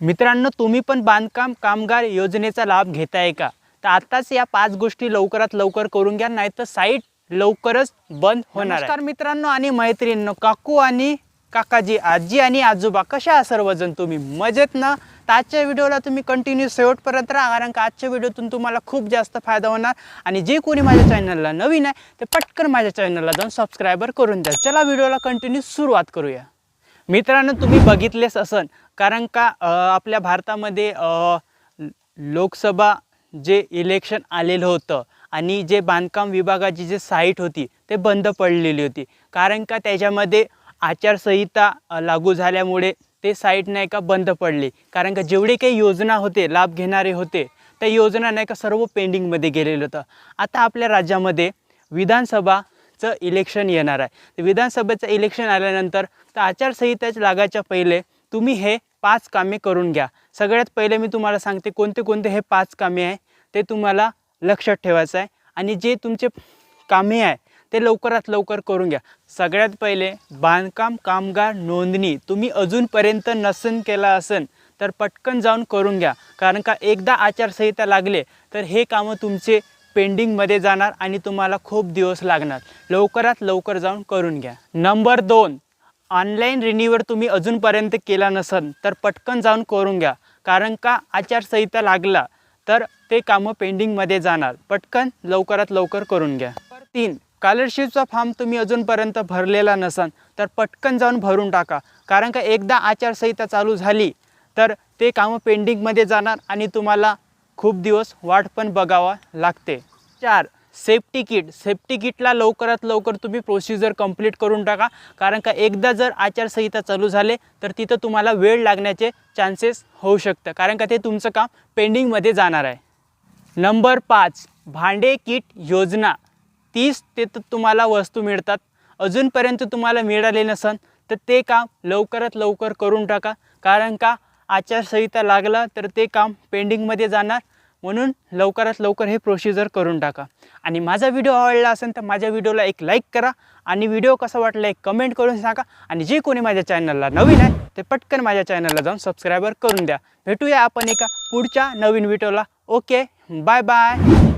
मित्रांनो तुम्ही पण बांधकाम कामगार योजनेचा लाभ घेताय का? तर आताच या पाच गोष्टी लवकरात लवकर करून घ्या नाही तर साईट लवकरच बंद होणार नमस्कार मित्रांनो आणि मैत्रिणींनो काकू आणि काकाजी आजी आणि आजोबा कशा आहात सर्वजण तुम्ही? मजेत ना? तर आजच्या व्हिडिओला तुम्ही कंटिन्यू शेवटपर्यंत राहा कारण का आजच्या व्हिडिओतून तुम्हाला खूप जास्त फायदा होणार. आणि जे कोणी माझ्या चॅनलला नवीन आहे ते पटकन माझ्या चॅनलला जाऊन सबस्क्रायबर करून द्या. चला व्हिडिओला कंटिन्यू सुरुवात करूया. मित्रांनो तुम्ही बघितलेच असन. कारण का आपल्या भारतामध्ये लोकसभा जे इलेक्शन आलेलं होतं आणि जे बांधकाम विभागाची जे साईट होती ते बंद पडलेली होती. कारण का त्याच्यामध्ये आचारसंहिता लागू झाल्यामुळे ते साईट नाही का बंद पडली. कारण का जेवढे काही योजना होते लाभ घेणारे होते त्या योजना नाही का सर्व पेंडिंगमध्ये गेलेलं होतं. आता आपल्या राज्यामध्ये विधानसभा चं इलेक्शन येणार आहे. तर विधानसभेचं इलेक्शन आल्यानंतर तर आचारसंहिताच लागायच्या पहिले तुम्ही हे पाच कामे करून घ्या. सगळ्यात पहिले मी तुम्हाला सांगते कोणते कोणते हे पाच कामे आहे ते तुम्हाला लक्षात ठेवायचं आहे. आणि जे तुमचे कामे आहे ते लवकरात लवकर करून घ्या. सगळ्यात पहिले बांधकाम कामगार नोंदणी. तुम्ही अजूनपर्यंत नसन केला असन तर पटकन जाऊन करून घ्या. कारण का एकदा आचारसंहिता लागले तर हे कामं तुमचे पेंडिंगमध्ये जाणार आणि तुम्हाला खूप दिवस लागणार. लवकरात लवकर जाऊन करून घ्या. नंबर दोन ऑनलाईन रिन्यूवर तुम्ही अजूनपर्यंत केला नसन तर पटकन जाऊन करून घ्या. कारण का? आचारसंहिता लागला तर ते कामं पेंडिंगमध्ये जाणार. पटकन लवकरात लवकर करून घ्या. नंबर तीन स्कॉलरशिपचा फॉर्म तुम्ही अजूनपर्यंत भरलेला नसाल तर पटकन जाऊन भरून टाका. कारण का? एकदा आचारसंहिता चालू झाली तर ते कामं पेंडिंगमध्ये जाणार आणि तुम्हाला खूप दिवस वाट पण बघावा लागते. चार सेफ्टी किट सेफ्टी किटला लवकरात लवकर तुम्ही प्रोसिजर कंप्लीट करून टाका. कारण का एकदा जर आचारसंहिता चालू झाले तर तिथं तुम्हाला वेळ लागण्याचे चान्सेस होऊ शकतं. कारण का ते तुमचं काम पेंडिंगमध्ये जाणार आहे. नंबर पाच भांडे किट योजना. तीस ते तर तुम्हाला वस्तू मिळतात. अजूनपर्यंत तुम्हाला मिळाले नसन तर ते काम लवकरात लवकर करून टाका. कारण का आचारसंहिता लागला तर ते काम पेंडिंगमध्ये जाणार. म्हणून लवकरात लवकर हे प्रोसिजर करून टाका. आणि माझा व्हिडिओ आवडला असेल तर माझ्या व्हिडिओला एक लाईक करा आणि व्हिडिओ कसा वाटला एक कमेंट करून सांगा. आणि जे कोणी माझ्या चॅनलला नवीन आहे ते पटकन माझ्या चॅनलला जाऊन सबस्क्रायबर करून द्या. भेटूया आपण एका पुढच्या नवीन व्हिडिओला ओके बाय बाय